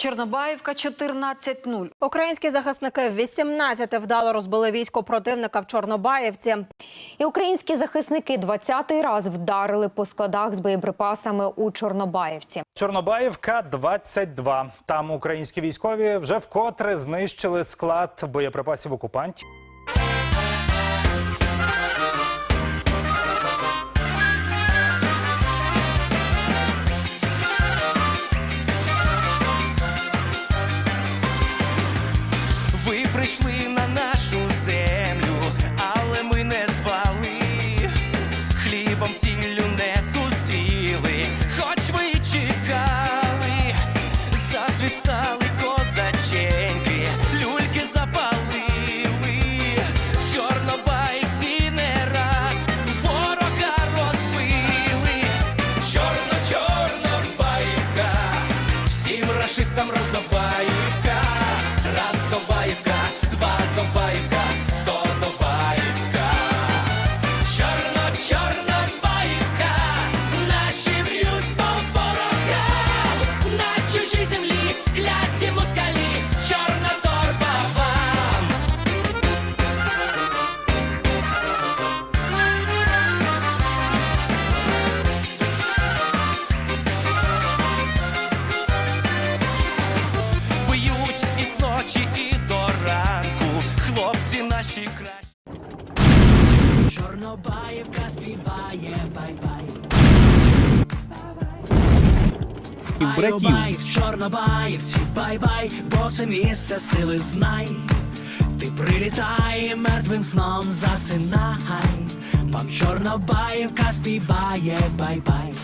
Чорнобаївка 14-0. Українські захисники 18 вдало розбили військо противника в Чорнобаївці. І українські захисники 20-й раз вдарили по складах з боєприпасами у Чорнобаївці. Чорнобаївка 22. Там українські військові вже вкотре знищили склад боєприпасів окупантів. Прийшли на нашу землю, але ми не звали, хлібом сіллю наші кращі. Чорнобаївка співає бай-бай. братів. Чорнобаївці, бай-бай, бо це місце сили знай. Ти прилітай мертвим сном засинай. Вам Чорнобаївка співає бай-бай.